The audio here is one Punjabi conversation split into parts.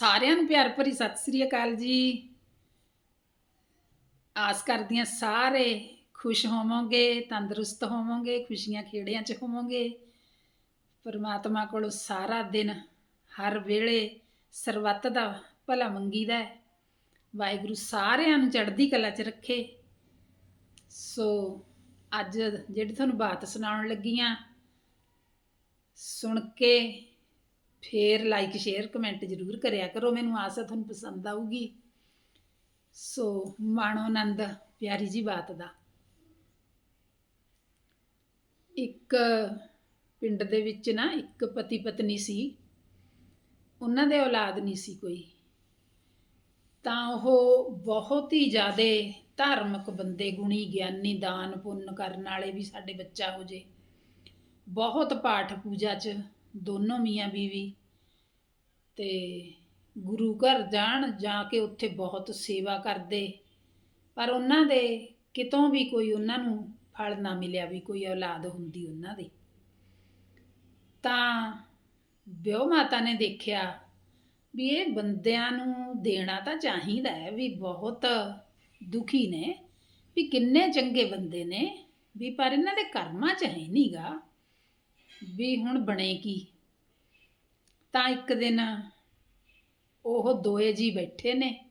ਸਾਰਿਆਂ ਨੂੰ ਪਿਆਰ ਭਰੀ ਸਤਿ ਸ੍ਰੀ ਅਕਾਲ ਜੀ। ਆਸ ਕਰਦੀ ਹਾਂ ਸਾਰੇ ਖੁਸ਼ ਹੋਵੋਗੇ, ਤੰਦਰੁਸਤ ਹੋਵੋਗੇ, ਖੁਸ਼ੀਆਂ ਖੇੜਿਆਂ 'ਚ ਹੋਵੋਗੇ। ਪਰਮਾਤਮਾ ਕੋਲੋਂ ਸਾਰਾ ਦਿਨ ਹਰ ਵੇਲੇ ਸਰਬੱਤ ਦਾ ਭਲਾ ਮੰਗੀਦਾ ਹੈ। ਵਾਹਿਗੁਰੂ ਸਾਰਿਆਂ ਨੂੰ ਚੜ੍ਹਦੀ ਕਲਾ 'ਚ ਰੱਖੇ। ਸੋ ਅੱਜ ਜਿਹੜੀ ਤੁਹਾਨੂੰ ਬਾਤ ਸੁਣਾਉਣ ਲੱਗੀ ਆ ਸੁਣ ਕੇ ਫੇਰ ਲਾਈਕ ਸ਼ੇਅਰ ਕਮੈਂਟ ਜ਼ਰੂਰ ਕਰਿਆ ਕਰੋ, ਮੈਨੂੰ ਆਸ ਹੈ ਤੁਹਾਨੂੰ ਪਸੰਦ ਆਊਗੀ। ਸੋ ਮਾਣੋ ਆਨੰਦ, ਪਿਆਰੀ ਜੀ ਬਾਤ ਦਾ। ਇੱਕ ਪਿੰਡ ਦੇ ਵਿੱਚ ਨਾ ਇੱਕ ਪਤੀ ਪਤਨੀ ਸੀ, ਉਹਨਾਂ ਦੇ ਔਲਾਦ ਨਹੀਂ ਸੀ ਕੋਈ। ਤਾਂ ਉਹ ਬਹੁਤ ਹੀ ਜ਼ਿਆਦੇ ਧਾਰਮਿਕ ਬੰਦੇ, ਗੁਣੀ, ਗਿਆਨੀ, ਦਾਨ, ਪੁੰਨ ਕਰਨ ਵਾਲੇ ਵੀ ਸਾਡੇ ਬੱਚਾ ਹੋ ਜੇ। ਬਹੁਤ ਪਾਠ ਪੂਜਾ 'ਚ ਦੋਨੋਂ ਮੀਆਂ ਬੀਵੀ ਤੇ ਗੁਰੂ ਘਰ ਜਾਣ, ਜਾ ਕੇ ਉੱਥੇ ਬਹੁਤ ਸੇਵਾ ਕਰਦੇ। ਪਰ ਉਹਨਾਂ ਦੇ ਕਿਤੋਂ ਵੀ ਕੋਈ ਉਹਨਾਂ ਨੂੰ ਫਲ ਨਾ ਮਿਲਿਆ, ਵੀ ਕੋਈ ਔਲਾਦ ਹੁੰਦੀ ਉਹਨਾਂ ਦੀ। ਤਾਂ ਵਿਉ ਮਾਤਾ ਨੇ ਦੇਖਿਆ ਵੀ ਇਹ ਬੰਦਿਆਂ ਨੂੰ ਦੇਣਾ ਤਾਂ ਚਾਹੀਦਾ ਹੈ, ਵੀ ਬਹੁਤ ਦੁਖੀ ਨੇ, ਵੀ ਕਿੰਨੇ ਚੰਗੇ ਬੰਦੇ ਨੇ, ਵੀ ਪਰ ਇਹਨਾਂ ਦੇ ਕਰਮਾਂ 'ਚ ਹੈ ਨਹੀਂਗਾ ਵੀ ਹੁਣ ਬਣੇ ਕੀ? ਤਾਂ ਇੱਕ ਦਿਨ ਉਹ ਦੋਏ ਜੀ ਬੈਠੇ ਨੇ,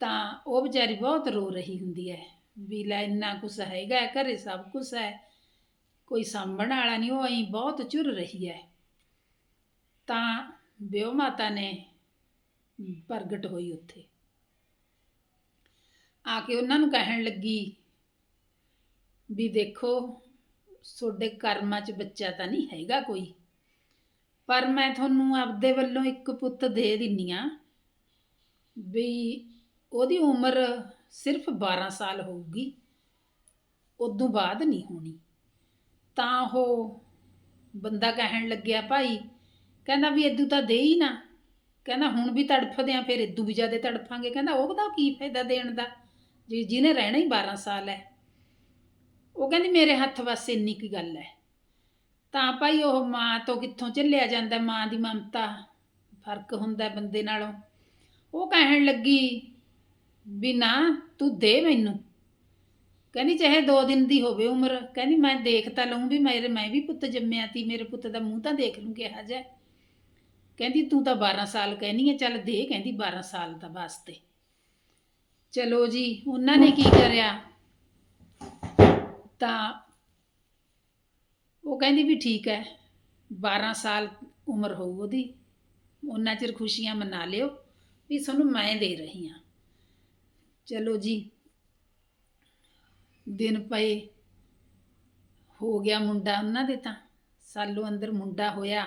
ਤਾਂ ਉਹ ਵਿਚਾਰੀ ਬਹੁਤ ਰੋ ਰਹੀ ਹੁੰਦੀ ਹੈ ਵੀ ਲੈ ਇੰਨਾ ਕੁਛ ਹੈਗਾ ਘਰੇ ਸਭ ਕੁਛ ਹੈ, ਕੋਈ ਸਾਂਭਣ ਵਾਲਾ ਨਹੀਂ, ਉਹ ਐਂ ਬਹੁਤ ਝੁਰ ਰਹੀ ਹੈ। ਤਾਂ ਵਿਉ ਮਾਤਾ ਨੇ ਪ੍ਰਗਟ ਹੋਈ ਉੱਥੇ। ਆ ਕੇ ਉਹਨਾਂ ਨੂੰ ਕਹਿਣ ਲੱਗੀ ਵੀ ਦੇਖੋ ਤੁਹਾਡੇ ਕਰਮਾਂ 'ਚ ਬੱਚਾ ਤਾਂ ਨਹੀਂ ਹੈਗਾ ਕੋਈ। ਪਰ ਮੈਂ ਤੁਹਾਨੂੰ ਆਪਦੇ ਵੱਲੋਂ ਇੱਕ ਪੁੱਤ ਦੇ ਦਿੰਨੀ ਆ ਵੀ ਉਹਦੀ ਉਮਰ ਸਿਰਫ 12 ਸਾਲ ਹੋਊਗੀ, ਉਦੋਂ ਬਾਅਦ ਨਹੀਂ ਹੋਣੀ। ਤਾਂ ਉਹ ਬੰਦਾ ਕਹਿਣ ਲੱਗਿਆ, ਭਾਈ, ਕਹਿੰਦਾ ਵੀ ਇਦੋਂ ਤਾਂ ਦੇ ਹੀ ਨਾ। ਕਹਿੰਦਾ ਹੁਣ ਵੀ ਤੜਫਦੇ ਆ, ਫਿਰ ਇਦੋਂ ਵੀ ਜ਼ਿਆਦਾ ਤੜਫਾਂਗੇ। ਕਹਿੰਦਾ, ਉਹਦਾ ਕੀ ਫਾਇਦਾ ਦੇਣ ਦਾ? ਜੀ ਜਿਹਨੇ ਰਹਿਣਾ ਹੀ 12 ਸਾਲ ਹੈ ਉਹ ਕਹਿੰਦੀ, ਮੇਰੇ ਹੱਥ ਵਾਸਤੇ ਇੰਨੀ ਕੀ ਗੱਲ ਹੈ ਤਾਂ ਭਾਈ ਉਹ ਮਾਂ ਤੋਂ ਕਿੱਥੋਂ ਝੱਲਿਆ ਜਾਂਦਾ, ਮਾਂ ਦੀ ਮਮਤਾ? ਫ਼ਰਕ ਹੁੰਦਾ ਬੰਦੇ ਨਾਲੋਂ। ਉਹ ਕਹਿਣ ਲੱਗੀ, ਵੀ ਨਾ, ਤੂੰ ਦੇ ਮੈਨੂੰ। ਕਹਿੰਦੀ, ਚਾਹੇ 2 ਦਿਨ ਦੀ ਹੋਵੇ ਉਮਰ, ਕਹਿੰਦੀ, ਮੈਂ ਦੇਖ ਤਾਂ ਲਊਂ ਵੀ ਮੇਰੇ, ਮੈਂ ਵੀ ਪੁੱਤ ਜੰਮਿਆ ਤੀ, ਮੇਰੇ ਪੁੱਤ ਦਾ ਮੂੰਹ ਤਾਂ ਦੇਖ ਲੂੰ ਕਿਹਾ ਜਾ ਕਹਿੰਦੀ, ਤੂੰ ਤਾਂ 12 ਸਾਲ ਕਹਿਨੀ ਹੈ ਚੱਲ ਦੇ, ਕਹਿੰਦੀ 12 ਸਾਲ ਦਾ ਵਾਸਤੇ ਚਲੋ ਜੀ, ਉਹਨਾਂ ਨੇ ਕੀ ਕਰਿਆ? ਤਾਂ ਉਹ ਕਹਿੰਦੀ ਵੀ ਠੀਕ ਹੈ 12 ਸਾਲ ਉਮਰ ਹੋਊ ਉਹਦੀ, ਉਹਨਾਂ ਚਿਰ ਖੁਸ਼ੀਆਂ ਮਨਾ ਲਿਓ ਵੀ ਤੁਹਾਨੂੰ ਮੈਂ ਦੇ ਰਹੀ ਹਾਂ। ਚਲੋ ਜੀ, ਦਿਨ ਪਏ, ਹੋ ਗਿਆ ਮੁੰਡਾ ਉਹਨਾਂ ਦੇ ਤਾਂ, ਸਾਲੋਂ ਅੰਦਰ ਮੁੰਡਾ ਹੋਇਆ।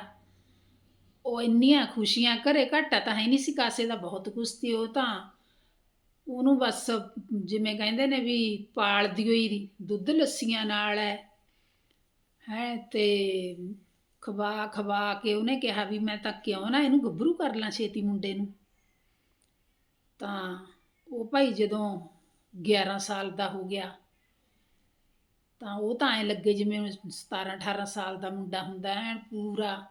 ਉਹ ਇੰਨੀਆਂ ਖੁਸ਼ੀਆਂ ਘਰੇ ਘਾਟਾ ਤਾਂ ਹੈ ਨਹੀਂ ਸੀ, ਕਾਸੇ ਦਾ ਬਹੁਤ ਕੁਛ ਸੀ ਉਹ ਤਾਂ। ਉਹਨੂੰ ਬਸ ਜਿਵੇਂ ਕਹਿੰਦੇ ਨੇ ਵੀ ਪਾਲਦੀ ਹੋਈ ਦੁੱਧ ਲੱਸੀਆਂ ਨਾਲ ਹੈ। ਹੈ, ਤੇ ਖਵਾ ਖਵਾ ਕੇ ਉਹਨੇ ਕਿਹਾ ਵੀ ਮੈਂ ਤਾਂ ਕਿਉਂ ਨਾ ਇਹਨੂੰ ਗੱਭਰੂ ਕਰ ਲਾਂ ਛੇਤੀ ਮੁੰਡੇ ਨੂੰ। ਤਾਂ ਉਹ ਭਾਈ ਜਦੋਂ 11 ਸਾਲ ਦਾ ਹੋ ਗਿਆ, ਤਾਂ ਉਹ ਤਾਂ ਐ ਲੱਗੇ ਜਿਵੇਂ 17 18 ਸਾਲ ਦਾ ਮੁੰਡਾ ਹੁੰਦਾ ਐ ਪੂਰਾ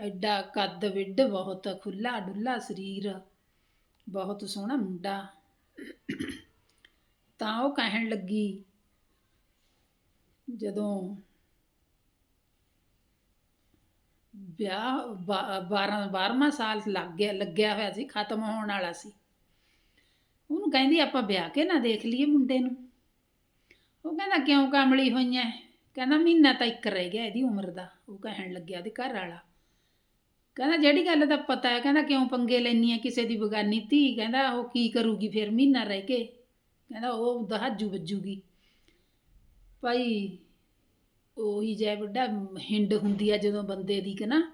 ਐਡਾ ਕੱਦ ਵਿੱਡ ਬਹੁਤ ਖੁੱਲਾ ਡੁੱਲਾ ਸਰੀਰ। ਬਹੁਤ ਸੋਹਣਾ ਮੁੰਡਾ। ਤਾਂ ਉਹ ਕਹਿਣ ਲੱਗੀ, ਜਦੋਂ ਵਿਆਹ 12 12ਵਾਂ ਸਾਲ ਲੱਗ ਗਿਆ, ਲੱਗਿਆ ਹੋਇਆ ਸੀ, ਖਤਮ ਹੋਣ ਵਾਲਾ ਸੀ। ਉਹਨੂੰ ਕਹਿੰਦੀ, ਆਪਾਂ ਵਿਆਹ ਕੇ ਨਾ ਦੇਖ ਲਈਏ ਮੁੰਡੇ ਨੂੰ। ਉਹ ਕਹਿੰਦਾ, ਕਿਉਂ ਕਾਮਲੀ ਹੋਈਆਂ? ਕਹਿੰਦਾ, ਮਹੀਨਾ ਤਾਂ ਇੱਕ ਰਹਿ ਗਿਆ ਇਹਦੀ ਉਮਰ ਦਾ। ਉਹ ਕਹਿਣ ਲੱਗਿਆ ਉਹਦੇ ਘਰ ਵਾਲਾ ਕਹਿੰਦਾ, ਜਿਹੜੀ ਗੱਲ ਦਾ ਪਤਾ ਹੈ, ਕਹਿੰਦਾ ਕਿਉਂ ਪੰਗੇ ਲੈਣੀ ਹੈ ਕਿਸੇ ਦੀ ਬਗਾਨੀ ਧੀ? ਕਹਿੰਦਾ, ਉਹ ਕੀ ਕਰੂਗੀ, ਫਿਰ ਮਹੀਨਾ ਰਹਿ ਕੇ? ਕਹਿੰਦਾ, ਉਹ ਦਹਾਜੂ ਵੱਜੂਗੀ। ਭਾਈ, ਉਹੀ ਜੈ ਵੱਡਾ ਹਿੰਡ ਹੁੰਦੀ ਆ ਜਦੋਂ ਬੰਦੇ ਦੀ ਕਿ ਨਾ,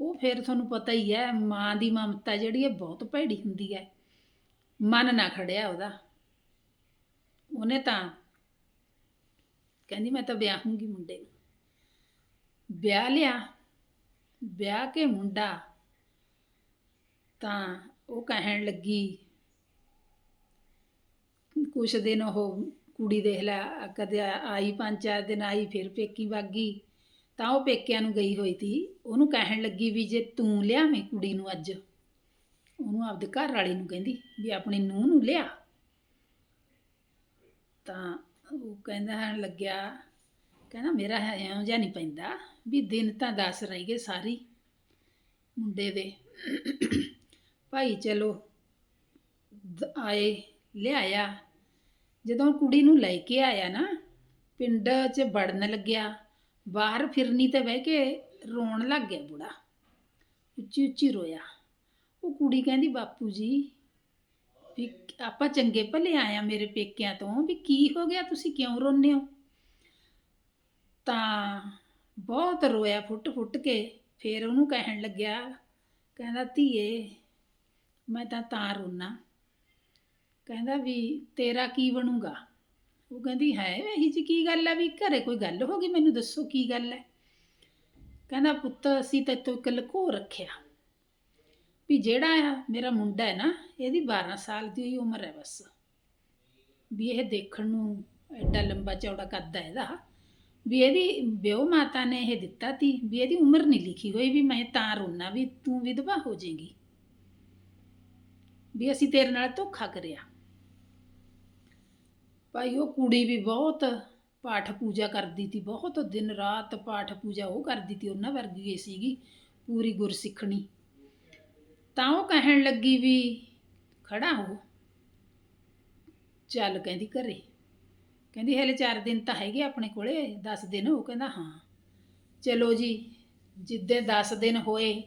ਉਹ ਫਿਰ ਤੁਹਾਨੂੰ ਪਤਾ ਹੀ ਹੈ, ਮਾਂ ਦੀ ਮਮਤਾ ਜਿਹੜੀ ਹੈ, ਬਹੁਤ ਭੈੜੀ ਹੁੰਦੀ ਹੈ। ਮਨ ਨਾ ਖੜਿਆ ਉਹਦਾ। ਉਹਨੇ ਤਾਂ ਕਹਿੰਦੀ, ਮੈਂ ਤਾਂ ਵਿਆਹੂੰਗੀ ਮੁੰਡੇ ਨੂੰ। ਵਿਆਹ ਲਿਆ। ਵਿਆਹ ਕੇ ਮੁੰਡਾ ਤਾਂ ਉਹ ਕਹਿਣ ਲੱਗੀ, ਕੁਛ ਦਿਨ ਉਹ ਕੁੜੀ ਦੇਖ ਲੈ, ਕਦੇ ਆਈ ਪੰਜ ਚਾਰ ਦਿਨ ਆਈ ਫਿਰ ਪੇਕੀ ਵਾਗੀ। ਤਾਂ ਉਹ ਪੇਕਿਆਂ ਨੂੰ ਗਈ ਹੋਈ ਤੀ ਉਹਨੂੰ ਕਹਿਣ ਲੱਗੀ ਵੀ ਜੇ ਤੂੰ ਲਿਆਵੇਂ ਕੁੜੀ ਨੂੰ ਅੱਜ, ਉਹਨੂੰ ਆਪਦੇ ਘਰ ਵਾਲੇ ਨੂੰ ਕਹਿੰਦੀ ਵੀ ਆਪਣੀ ਨੂੰਹ ਨੂੰ ਲਿਆ। ਤਾਂ ਉਹ ਕਹਿੰਦਾ, ਲੱਗਿਆ ਕਹਿੰਦਾ ਮੇਰਾ ਐਂ ਜਿਹਾ ਨਹੀਂ ਪੈਂਦਾ ਵੀ ਦਿਨ ਤਾਂ ਦੱਸ ਰਹੀ ਗਏ ਸਾਰੀ ਮੁੰਡੇ ਦੇ। ਭਾਈ ਚਲੋ, ਦ- ਆਏ, ਲਿਆਇਆ। ਜਦੋਂ ਕੁੜੀ ਨੂੰ ਲੈ ਕੇ ਆਇਆ ਨਾ, ਪਿੰਡ 'ਚ ਵੜਨ ਲੱਗਿਆ। ਬਾਹਰ ਫਿਰਨੀ ਤੇ ਬਹਿ ਕੇ ਰੋਣ ਲੱਗ ਗਿਆ ਬੁੜਾ। ਉੱਚੀ ਉੱਚੀ ਰੋਇਆ। ਉਹ ਕੁੜੀ ਕਹਿੰਦੀ, ਬਾਪੂ ਜੀ, ਵੀ ਆਪਾਂ ਚੰਗੇ ਭਲੇ ਆਏ ਆ ਮੇਰੇ ਪੇਕਿਆਂ ਤੋਂ, ਵੀ ਕੀ ਹੋ ਗਿਆ? ਤੁਸੀਂ ਕਿਉਂ ਰੋਂਦੇ ਹੋ? ਤਾਂ ਬਹੁਤ ਰੋਇਆ ਫੁੱਟ ਫੁੱਟ ਕੇ ਫਿਰ ਉਹਨੂੰ ਕਹਿਣ ਲੱਗਿਆ, ਕਹਿੰਦਾ, ਧੀਏ, ਮੈਂ ਤਾਂ ਤਾਂ ਰੋਣਾ ਕਹਿੰਦਾ ਵੀ, ਤੇਰਾ ਕੀ ਬਣੂਗਾ? ਉਹ ਕਹਿੰਦੀ, ਹੈ, ਇਹੀ ਜੀ ਕੀ ਗੱਲ ਆ ਵੀ ਘਰੇ ਕੋਈ ਗੱਲ ਹੋ ਗਈ? ਮੈਨੂੰ ਦੱਸੋ ਕੀ ਗੱਲ ਹੈ ਕਹਿੰਦਾ, ਪੁੱਤ, ਅਸੀਂ ਤਾਂ ਤੋ ਇੱਕ ਲੁਕੋ ਰੱਖਿਆ। ਵੀ ਜਿਹੜਾ ਆ ਮੇਰਾ ਮੁੰਡਾ ਹੈ ਨਾ, ਇਹਦੀ 12 ਸਾਲ ਦੀ ਹੀ ਉਮਰ ਹੈ ਬਸ। ਵੀ ਇਹ ਦੇਖਣ ਨੂੰ ਐਡਾ ਲੰਬਾ ਚੌੜਾ ਕੱਦ ਹੈ ਇਹਦਾ। ਵੀ ਇਹਦੀ ਵਿਆਹ ਮਾਤਾ ਨੇ ਇਹ ਦਿੱਤਾ ਤੀ, ਵੀ ਇਹਦੀ ਉਮਰ ਨਹੀਂ ਲਿਖੀ ਹੋਈ ਵੀ ਮੈਂ ਤਾਂ ਰੋਣਾ ਵੀ ਤੂੰ ਵਿਧਵਾ ਹੋ ਜਾਏਗੀ। ਵੀ ਅਸੀਂ ਤੇਰੇ ਨਾਲ ਧੋਖਾ ਕਰਿਆ। ਭਾਈ ਉਹ ਕੁੜੀ ਵੀ ਬਹੁਤ ਪਾਠ ਪੂਜਾ ਕਰਦੀ ਤੀ, ਬਹੁਤ ਦਿਨ ਰਾਤ ਪਾਠ ਪੂਜਾ ਉਹ ਕਰਦੀ ਤੀ, ਉਹਨਾਂ ਵਰਗੀ ਹੀ ਸੀਗੀ, ਪੂਰੀ ਗੁਰਸਿੱਖਣੀ। ਤਾਂ ਉਹ ਕਹਿਣ ਲੱਗੀ ਵੀ ਖੜਾ ਹੋ, ਚੱਲ ਕਹਿੰਦੀ ਘਰੇ। ਕਹਿੰਦੀ ਹਲੇ 4 ਦਿਨ ਤਾਂ ਹੈਗੇ ਆਪਣੇ ਕੋਲੇ 10 ਦਿਨ, ਉਹ ਕਹਿੰਦਾ ਹਾਂ। ਚਲੋ ਜੀ, ਜਿੱਦੇ 10 ਦਿਨ ਹੋਏ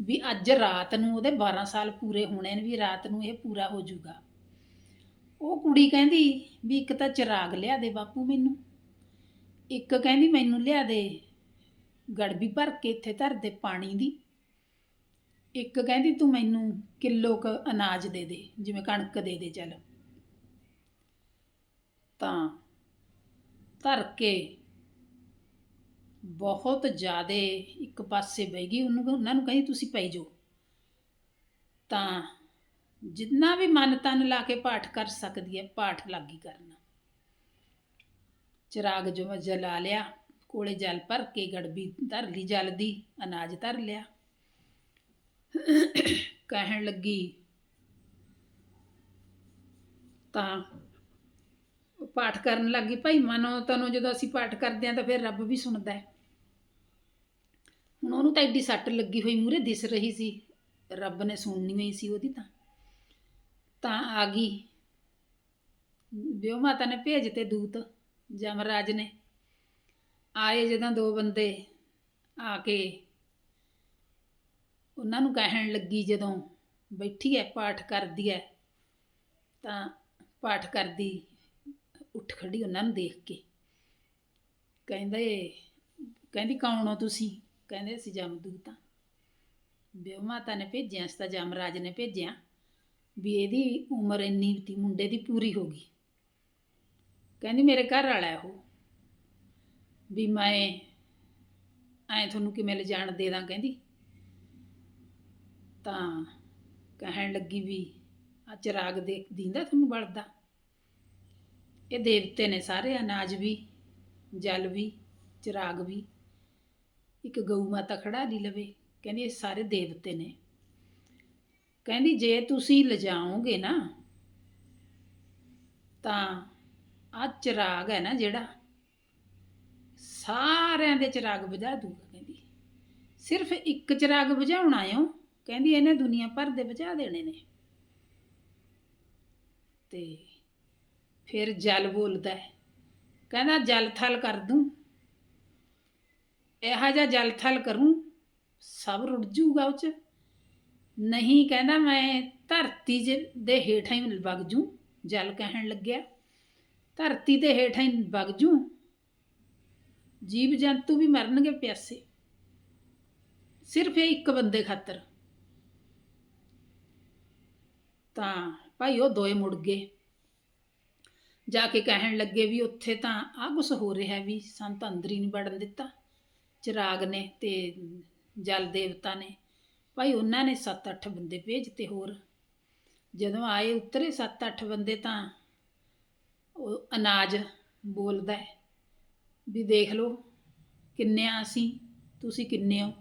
ਵੀ ਅੱਜ ਰਾਤ ਨੂੰ ਉਹਦੇ 12 ਸਾਲ ਪੂਰੇ ਹੋਣੇ ਨੇ ਵੀ ਰਾਤ ਨੂੰ ਇਹ ਪੂਰਾ ਹੋ ਜਾਊਗਾ। ਉਹ ਕੁੜੀ ਕਹਿੰਦੀ ਵੀ ਇੱਕ ਤਾਂ ਚਿਰਾਗ ਲਿਆ ਦੇ ਬਾਪੂ ਮੈਨੂੰ। ਇੱਕ ਕਹਿੰਦੀ ਮੈਨੂੰ ਲਿਆ ਦੇ ਗੜਬੀ ਭਰ ਕੇ ਇੱਥੇ ਧਰ ਦੇ ਪਾਣੀ ਦੀ। ਇੱਕ ਕਹਿੰਦੀ ਤੂੰ ਮੈਨੂੰ ਕਿਲੋ ਕ ਅਨਾਜ ਦੇ ਦੇ, ਜਿਵੇਂ ਕਣਕ ਦੇ ਦੇ ਚੱਲ। ਤਾਂ ਧਰ ਕੇ ਬਹੁਤ ਜ਼ਿਆਦੇ ਇੱਕ ਪਾਸੇ ਬਹਿ ਗਈ, ਉਹਨੂੰ ਉਹਨਾਂ ਨੂੰ ਕਹਿੰਦੀ ਤੁਸੀਂ ਪੈ ਜਾਓ। ਤਾਂ ਜਿੰਨਾ ਵੀ ਮਨ ਤਨ ਲਾ ਕੇ ਪਾਠ ਕਰ ਸਕਦੀ ਹੈ, ਪਾਠ ਲੱਗੀ ਕਰਨਾ। ਚਿਰਾਗ ਜੋ ਜਲਾ ਲਿਆ, ਕੋਲੇ ਜਲ ਭਰ ਕੇ ਗੜਬੀ ਧਰ ਲਈ, ਜਲ ਦੀ ਅਨਾਜ ਧਰ ਲਿਆ। ਕਹਿਣ ਲੱਗੀ, ਤਾਂ ਪਾਠ ਕਰਨ ਲੱਗੀ ਭਾਈ ਮਨੋ ਤਨੋ ਜਦੋਂ ਅਸੀਂ ਪਾਠ ਕਰਦੇ ਹਾਂ ਤਾਂ ਫਿਰ ਰੱਬ ਵੀ ਸੁਣਦਾ ਹੈ। ਹੁਣ ਉਹਨੂੰ ਤਾਂ ਐਡੀ ਸੱਟ ਲੱਗੀ ਹੋਈ ਮੂਰੇ ਦਿਸ ਰਹੀ ਸੀ, ਰੱਬ ਨੇ ਸੁਣਨੀ ਹੋਈ ਸੀ ਉਹਦੀ ਤਾਂ। ਤਾਂ ਆ ਗਈ। ਵਿਓ ਮਾਤਾ ਨੇ ਭੇਜਤੇ ਦੂਤ, ਜਮਰਾਜ ਨੇ। ਆਏ ਜਦੋਂ ਦੋ ਬੰਦੇ ਆ ਕੇ ਉਹਨਾਂ ਨੂੰ ਕਹਿਣ ਲੱਗੀ ਜਦੋਂ ਬੈਠੀ ਐ ਪਾਠ ਕਰਦੀ ਐ ਤਾਂ ਪਾਠ ਕਰਦੀ ਉੱਠ ਖੜੀ ਉਹਨਾਂ ਨੂੰ ਦੇਖ ਕੇ। ਕਹਿੰਦੇ, ਕਹਿੰਦੀ, ਕੌਣ ਹੋ ਤੁਸੀਂ? ਕਹਿੰਦੇ, ਅਸੀਂ ਜਮਦੂਤ ਹਾਂ। ਵਿਓ ਮਾਤਾ ਨੇ ਭੇਜਿਆ ਸੀ ਤਾਂ ਜਮਰਾਜ ਨੇ ਭੇਜਿਆ। ਵੀ ਇਹਦੀ ਉਮਰ ਇੰਨੀ ਤੀ, ਮੁੰਡੇ ਦੀ ਪੂਰੀ ਹੋ ਗਈ। ਕਹਿੰਦੀ, ਮੇਰੇ ਘਰ ਵਾਲਾ ਉਹ। ਵੀ ਮੈਂ ਐ ਤੁਹਾਨੂੰ ਕਿਵੇਂ ਲਿਜਾਣ ਦੇ ਦਾਂ, ਕਹਿੰਦੀ। ਤਾਂ ਕਹਿਣ ਲੱਗੀ ਵੀ, ਆ ਚਿਰਾਗ ਦੇ ਦਿੰਦਾ ਤੁਹਾਨੂੰ ਬਲਦਾ? ਇਹ ਦੇਵਤੇ ਨੇ ਸਾਰੇ, ਅਨਾਜ ਵੀ, ਜਲ ਵੀ, ਚਿਰਾਗ ਵੀ। ਇੱਕ ਗਊ ਮਾਤਾ ਖੜਾ ਨਹੀਂ ਲਵੇ, ਕਹਿੰਦੀ ਇਹ ਸਾਰੇ ਦੇਵਤੇ ਨੇ। ਕਹਿੰਦੀ ਜੇ ਤੁਸੀਂ ਲਿਜਾਓਗੇ ਨਾ, ਤਾਂ ਆ ਚਿਰਾਗ ਹੈ ਨਾ ਜਿਹੜਾ, ਸਾਰਿਆਂ ਦੇ ਚਿਰਾਗ ਬੁਝਾ ਦੂਗਾ, ਕਹਿੰਦੀ। ਸਿਰਫ ਇੱਕ ਚਿਰਾਗ ਬੁਝਾਉਣ ਆਇਓ ਕਹਿੰਦੀ ਇਹਨੇ ਦੁਨੀਆ ਭਰ ਦੇ ਬੁਝਾ ਦੇਣੇ ਨੇ। ਤੇ ਫਿਰ ਜਲ ਬੋਲਦਾ ਹੈ। ਕਹਿੰਦਾ, ਜਲ ਥਲ ਕਰ ਦੂੰ। ਇਹੋ ਜਿਹਾ ਜਲ ਥਲ ਕਰੂੰ, ਸਭ ਰੁੜ ਜੂਗਾ ਉਹ ਚ। ਨਹੀਂ ਕਹਿੰਦਾ, ਮੈਂ ਧਰਤੀ ਜ- ਦੇ ਹੇਠਾਂ ਹੀ ਵਗ ਜੂ, ਜਲ ਕਹਿਣ ਲੱਗਿਆ। ਧਰਤੀ ਦੇ ਹੇਠਾਂ ਹੀ ਵਗ ਜੂ। ਜੀਵ ਜੰਤੂ ਵੀ ਮਰਨਗੇ ਪਿਆਸੇ। ਸਿਰਫ ਇਹ ਇੱਕ ਬੰਦੇ ਖਾਤਰ। ਤਾਂ ਭਾਈ ਉਹ ਦੋਏ ਮੁੜ ਗਏ। ਜਾ ਕੇ ਕਹਿਣ ਲੱਗੇ ਵੀ ਉੱਥੇ ਤਾਂ ਆਹ ਕੁਛ ਹੋ ਰਿਹਾ ਵੀ ਸਾਨੂੰ ਤਾਂ ਅੰਦਰ ਹੀ ਨਹੀਂ ਵੜਨ ਦਿੱਤਾ। ਚਿਰਾਗ ਨੇ ਤੇ ਜਲ ਦੇਵਤਾ ਨੇ। ਭਾਈ ਉਹਨਾਂ ਨੇ 7-8 ਬੰਦੇ ਭੇਜ ਭੇਜਤੇ ਹੋਰ। ਜਦੋਂ ਆਏ ਉਤਰੇ 7-8 ਬੰਦੇ ਤਾਂ ਉਹ ਅਨਾਜ ਬੋਲਦਾ ਹੈ ਵੀ ਦੇਖ ਲਓ ਕਿੰਨੇ ਆ ਅਸੀਂ, ਤੁਸੀਂ ਕਿੰਨੇ ਹੋ?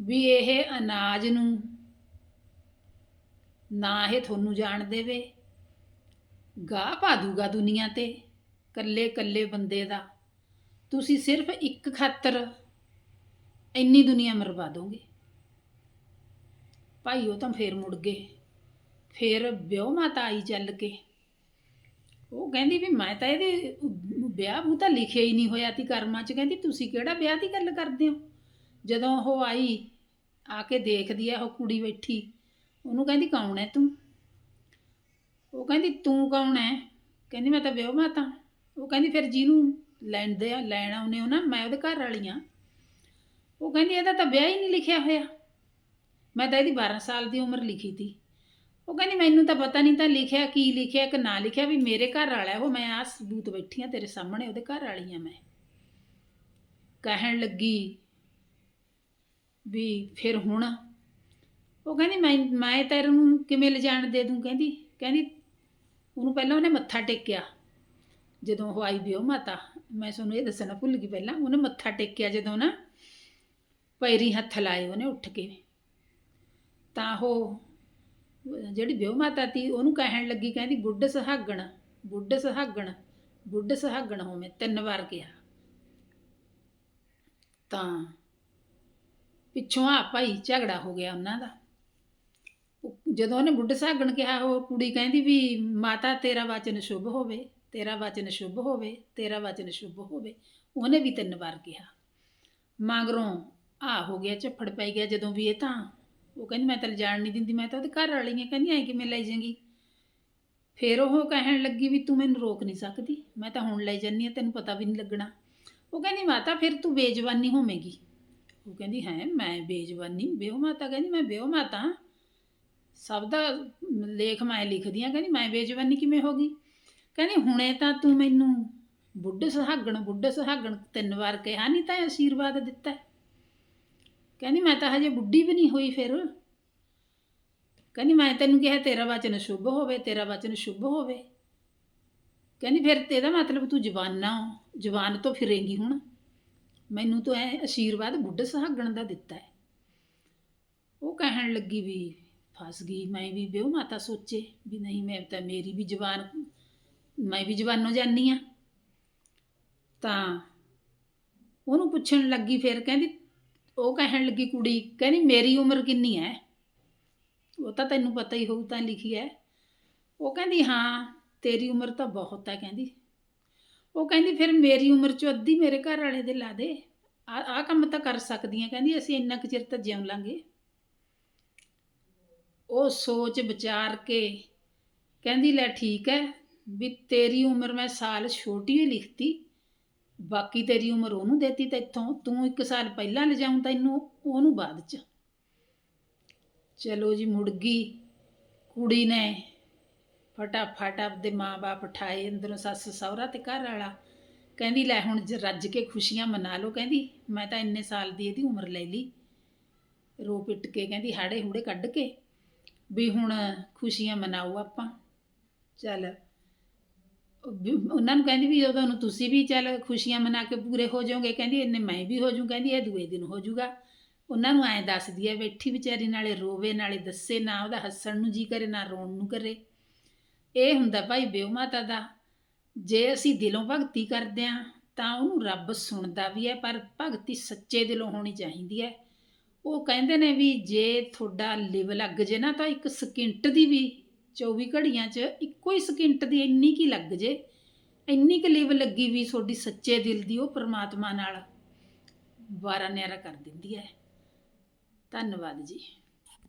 ਵੀ ਇਹ ਅਨਾਜ ਨੂੰ ਨਾ ਇਹ ਤੁਹਾਨੂੰ ਜਾਣ ਦੇਵੇ ਗਾਹ ਪਾ ਦੂਗਾ ਦੁਨੀਆ ਤੇ, ਕੱਲੇ ਕੱਲੇ ਬੰਦੇ ਦਾ। ਤੁਸੀਂ ਸਿਰਫ ਇੱਕ ਖਾਤਰ ਇੰਨੀ ਦੁਨੀਆ ਮਰਵਾ ਦੋਗੇ। ਭਾਈ, ਉਹ ਤਾਂ ਫੇਰ ਮੁੜ ਗਏ। ਫੇਰ ਵਿਆਹ ਮਾਤਾ ਆਈ ਚੱਲ ਕੇ। ਉਹ ਕਹਿੰਦੀ ਵੀ ਮੈਂ ਤਾਂ ਇਹਦੇ ਵਿਆਹ ਨੂੰ ਤਾਂ ਲਿਖਿਆ ਹੀ ਨਹੀਂ ਹੋਇਆ ਤੀ ਕਰਮਾਂ 'ਚ। ਕਹਿੰਦੀ, ਤੁਸੀਂ ਕਿਹੜਾ ਵਿਆਹ ਦੀ ਗੱਲ ਕਰਦੇ ਹੋ? ਜਦੋਂ ਉਹ ਆਈ, ਆ ਕੇ ਦੇਖਦੀ ਆ ਉਹ ਕੁੜੀ ਬੈਠੀ। ਉਹਨੂੰ ਕਹਿੰਦੀ, ਕੌਣ ਹੈ ਤੂੰ? ਉਹ ਕਹਿੰਦੀ, ਤੂੰ ਕੌਣ ਹੈ ਕਹਿੰਦੀ, ਮੈਂ ਤਾਂ ਵਿਆਹ ਮਾਤਾ। ਉਹ ਕਹਿੰਦੀ, ਫਿਰ ਜਿਹਨੂੰ ਲੈਂਦੇ ਆ, ਲੈਣ ਆਉਨੇ ਹੋ ਨਾ, ਮੈਂ ਉਹਦੇ ਘਰ ਵਾਲੀ ਆ। ਉਹ ਕਹਿੰਦੀ, ਇਹਦਾ ਤਾਂ ਵਿਆਹ ਹੀ ਨਹੀਂ ਲਿਖਿਆ ਹੋਇਆ। ਮੈਂ ਤਾਂ ਇਹਦੀ 12 ਸਾਲ ਦੀ ਉਮਰ ਲਿਖੀ ਤੀ। ਉਹ ਕਹਿੰਦੀ, ਮੈਨੂੰ ਤਾਂ ਪਤਾ ਨਹੀਂ ਤਾਂ ਲਿਖਿਆ ਕੀ ਲਿਖਿਆ ਕਿ ਨਾ ਲਿਖਿਆ ਵੀ ਮੇਰੇ ਘਰ ਵਾਲਾ ਉਹ, ਮੈਂ ਆ ਸਬੂਤ ਬੈਠੀ ਆ ਤੇਰੇ ਸਾਹਮਣੇ, ਉਹਦੇ ਘਰ ਵਾਲੀ ਆ ਮੈਂ। ਕਹਿਣ ਲੱਗੀ ਵੀ ਫਿਰ ਹੁਣ, ਉਹ ਕਹਿੰਦੀ, ਮੈਂ ਮੈਂ ਤੈਨੂੰ ਕਿਵੇਂ ਲਿਜਾਣ ਦੇ ਦੂੰ? ਕਹਿੰਦੀ ਕਹਿੰਦੀ ਉਹਨੂੰ ਪਹਿਲਾਂ ਉਹਨੇ ਮੱਥਾ ਟੇਕਿਆ। ਜਦੋਂ ਉਹ ਆਈ ਵਿਓ ਮਾਤਾ, ਮੈਂ ਤੁਹਾਨੂੰ ਇਹ ਦੱਸਣਾ ਭੁੱਲ ਗਈ ਪਹਿਲਾਂ, ਉਹਨੇ ਮੱਥਾ ਟੇਕਿਆ ਜਦੋਂ ਨਾ ਪੈਰੀ ਹੱਥ ਲਾਏ ਉਹਨੇ ਉੱਠ ਕੇ। ਤਾਂ ਉਹ, ਜਿਹੜੀ ਵਿਓ ਮਾਤਾ ਤੀ, ਉਹਨੂੰ ਕਹਿਣ ਲੱਗੀ, ਕਹਿੰਦੀ ਬੁੱਢ ਸਹਾਗਣ ਬੁੱਢ ਸਹਾਗਣ ਬੁੱਢ ਸਹਾਗਣ ਹੋਵੇਂ, ਤਿੰਨ ਵਾਰ ਕਿਹਾ। ਤਾਂ ਪਿੱਛੋਂ ਆ ਭਾਈ ਝਗੜਾ ਹੋ ਗਿਆ ਉਹਨਾਂ ਦਾ। ਜਦੋਂ ਉਹਨੇ ਬੁੱਢ ਸਾਗਣ ਕਿਹਾ, ਉਹ ਕੁੜੀ ਕਹਿੰਦੀ ਵੀ ਮਾਤਾ, ਤੇਰਾ ਵਚਨ ਸ਼ੁਭ ਹੋਵੇ, ਤੇਰਾ ਵਚਨ ਸ਼ੁਭ ਹੋਵੇ, ਤੇਰਾ ਵਚਨ ਸ਼ੁਭ ਹੋਵੇ। ਉਹਨੇ ਵੀ ਤਿੰਨ ਵਾਰ ਕਿਹਾ। ਮਗਰੋਂ ਆ ਹੋ ਗਿਆ, ਝੱਫੜ ਪੈ ਗਿਆ ਜਦੋਂ ਵੀ ਇਹ ਤਾਂ। ਉਹ ਕਹਿੰਦੀ, ਮੈਂ ਤਾਂ ਜਾਣ ਨਹੀਂ ਦਿੰਦੀ, ਮੈਂ ਤਾਂ ਉਹਦੇ ਘਰ ਵਾਲੀ ਹਾਂ। ਕਹਿੰਦੀ ਐ ਕਿਵੇਂ ਲੈ ਜਾਏਗੀ? ਫਿਰ ਉਹ ਕਹਿਣ ਲੱਗੀ ਵੀ ਤੂੰ ਮੈਨੂੰ ਰੋਕ ਨਹੀਂ ਸਕਦੀ। ਮੈਂ ਤਾਂ ਹੁਣ ਲੈ ਜਾਨੀ ਆ ਤੈਨੂੰ ਪਤਾ ਵੀ ਨਹੀਂ ਲੱਗਣਾ। ਉਹ ਕਹਿੰਦੀ, ਮਾਤਾ, ਫਿਰ ਤੂੰ ਬੇਜ਼ਬਾਨੀ ਹੋਵੇਂਗੀ। ਉਹ ਕਹਿੰਦੀ, ਹੈ, ਮੈਂ ਬੇਜ਼ਬਾਨੀ ਬਿਓ ਮਾਤਾ? ਕਹਿੰਦੀ, ਮੈਂ ਬਿਓ ਮਾਤਾ। ਸਭ ਦਾ ਲੇਖ ਮੈਂ ਲਿਖਦੀ ਆ ਕਹਿੰਦੀ, ਮੈਂ ਬੇਜਵਾਨੀ ਕਿਵੇਂ ਹੋ ਗਈ? ਕਹਿੰਦੀ, ਹੁਣੇ ਤਾਂ ਤੂੰ ਮੈਨੂੰ ਬੁੱਢ ਸੁਹਾਗਣ ਬੁੱਢ ਸੁਹਾਗਣ ਤਿੰਨ ਵਾਰ ਕਿਹਾ ਨਹੀਂ ਤਾਂ ਆਸ਼ੀਰਵਾਦ ਦਿੱਤਾ ਕਹਿੰਦੀ, ਮੈਂ ਤਾਂ ਹਜੇ ਬੁੱਢੀ ਵੀ ਨਹੀਂ ਹੋਈ ਫਿਰ। ਕਹਿੰਦੀ, ਮੈਂ ਤੈਨੂੰ ਕਿਹਾ, ਤੇਰਾ ਵਚਨ ਸ਼ੁਭ ਹੋਵੇ, ਤੇਰਾ ਵਚਨ ਸ਼ੁਭ ਹੋਵੇ। ਕਹਿੰਦੀ, ਫਿਰ ਤੇ ਇਹਦਾ ਮਤਲਬ ਤੂੰ ਜਵਾਨਾ ਜਵਾਨ ਤੋਂ ਫਿਰੇਂਗੀ ਹੁਣ। ਮੈਨੂੰ ਤਾਂ ਐ ਆਸ਼ੀਰਵਾਦ ਬੁੱਢ ਸੁਹਾਗਣ ਦਾ ਦਿੱਤਾ ਹੈ। ਉਹ ਕਹਿਣ ਲੱਗੀ ਵੀ ਫਸ ਗਈ, ਮੈਂ ਵੀ ਬਿਓ ਮਾਤਾ ਸੋਚੇ ਵੀ ਨਹੀਂ ਮੈਂ ਤਾਂ ਮੇਰੀ ਵੀ ਜਵਾਨ, ਮੈਂ ਵੀ ਜਵਾਨੋ ਜਾਨੀ ਆ ਤਾਂ ਉਹਨੂੰ ਪੁੱਛਣ ਲੱਗੀ ਫਿਰ, ਕਹਿੰਦੀ, ਉਹ ਕਹਿਣ ਲੱਗੀ ਕੁੜੀ, ਕਹਿੰਦੀ, ਮੇਰੀ ਉਮਰ ਕਿੰਨੀ ਹੈ? ਉਹ ਤਾਂ ਤੈਨੂੰ ਪਤਾ ਹੀ ਹੋਊ ਤਾਂ ਲਿਖੀ ਹੈ। ਉਹ ਕਹਿੰਦੀ, ਹਾਂ, ਤੇਰੀ ਉਮਰ ਤਾਂ ਬਹੁਤ ਹੈ, ਕਹਿੰਦੀ। ਉਹ ਕਹਿੰਦੀ, ਫਿਰ ਮੇਰੀ ਉਮਰ ਚੋਂ ਅੱਧੀ ਮੇਰੇ ਘਰ ਵਾਲੇ ਦੇ ਲਾ ਦੇ। ਆ ਕੰਮ ਤਾਂ ਕਰ ਸਕਦੀ ਸਕਦੀਆਂ ਕਹਿੰਦੀ, ਅਸੀਂ ਇੰਨਾ ਕੁ ਚਿਰ ਤਾਂ ਜਿਉਂ ਲਾਂਗੇ। ਉਹ ਸੋਚ ਵਿਚਾਰ ਕੇ ਕਹਿੰਦੀ, ਲੈ ਠੀਕ ਹੈ ਵੀ ਤੇਰੀ ਉਮਰ ਮੈਂ ਸਾਲ ਛੋਟੀ ਹੀ ਲਿਖਤੀ, ਬਾਕੀ ਤੇਰੀ ਉਮਰ ਉਹਨੂੰ ਦੇਤੀ ਤੈਥੋਂ ਤੂੰ ਇੱਕ ਸਾਲ ਪਹਿਲਾਂ ਲਿਜਾਉਂ ਤੈਨੂੰ ਉਹਨੂੰ ਬਾਅਦ ਚ। ਚਲੋ ਜੀ ਮੁੜ ਗਈ, ਕੁੜੀ ਨੇ ਫਟਾਫਟ ਆਪਦੇ ਮਾਂ-ਬਾਪ ਉਠਾਏ ਅੰਦਰੋਂ ਸੱਸ, ਸਹੁਰਾ ਤੇ ਘਰ ਵਾਲਾ। ਕਹਿੰਦੀ, ਲੈ ਹੁਣ ਰੱਜ ਕੇ ਖੁਸ਼ੀਆਂ ਮਨਾ ਲਓ। ਕਹਿੰਦੀ, ਮੈਂ ਤਾਂ ਇੰਨੇ ਸਾਲ ਦੀ ਇਹਦੀ ਉਮਰ ਲੈ ਲਈ। ਰੋ ਪਿੱਟ ਕੇ ਕਹਿੰਦੀ ਹਾੜੇ ਹੂੜੇ ਕੱਢ ਕੇ। ਵੀ ਹੁਣ ਖੁਸ਼ੀਆਂ ਮਨਾਓ ਆਪਾਂ। ਚੱਲ, ਵੀ ਉਹਨਾਂ ਨੂੰ ਕਹਿੰਦੀ ਵੀ ਉਦੋਂ ਨੂੰ ਤੁਸੀਂ ਵੀ ਚੱਲ ਖੁਸ਼ੀਆਂ ਮਨਾ ਕੇ ਪੂਰੇ ਹੋ ਜਾਓਗੇ, ਕਹਿੰਦੀ ਇਹਨੇ ਮੈਂ ਵੀ ਹੋ ਜੂ ਕਹਿੰਦੀ ਇਹ ਦੂਏ ਦਿਨ ਹੋ ਜਾਊਗਾ। ਉਹਨਾਂ ਨੂੰ ਐਂ ਦੱਸਦੀ ਹੈ ਬੈਠੀ ਵਿਚਾਰੀ ਨਾਲੇ ਰੋਵੇ, ਨਾਲੇ ਦੱਸੇ, ਨਾ ਉਹਦਾ ਹੱਸਣ ਨੂੰ ਜੀ ਕਰੇ, ਨਾ ਰੋਣ ਨੂੰ ਕਰੇ। ਇਹ ਹੁੰਦਾ ਭਾਈ ਬਿਓ ਮਾਤਾ ਦਾ। ਜੇ ਅਸੀਂ ਦਿਲੋਂ ਭਗਤੀ ਕਰਦੇ ਹਾਂ ਤਾਂ ਉਹਨੂੰ ਰੱਬ ਸੁਣਦਾ ਵੀ ਹੈ, ਪਰ ਭਗਤੀ ਸੱਚੇ ਦਿਲੋਂ ਹੋਣੀ ਚਾਹੀਦੀ ਹੈ। ਉਹ ਕਹਿੰਦੇ ਨੇ ਵੀ ਜੇ ਤੁਹਾਡਾ ਲਿਵ ਲੱਗ ਜੇ ਨਾ, ਤਾਂ ਇੱਕ ਸਕਿੰਟ ਦੀ ਵੀ 24 ਘੜੀਆਂ 'ਚ ਇੱਕੋ ਹੀ ਸਕਿੰਟ ਦੀ ਇੰਨੀ ਕੀ ਲੱਗ ਜੇ, ਇੰਨੀ ਕੁ ਲਿਵ ਲੱਗੀ ਵੀ ਤੁਹਾਡੀ ਸੱਚੇ ਦਿਲ ਦੀ ਉਹ ਪ੍ਰਮਾਤਮਾ ਨਾਲ ਵਾਰਾ ਨਿਆਰਾ ਕਰ ਦਿੰਦੀ ਹੈ। ਧੰਨਵਾਦ ਜੀ।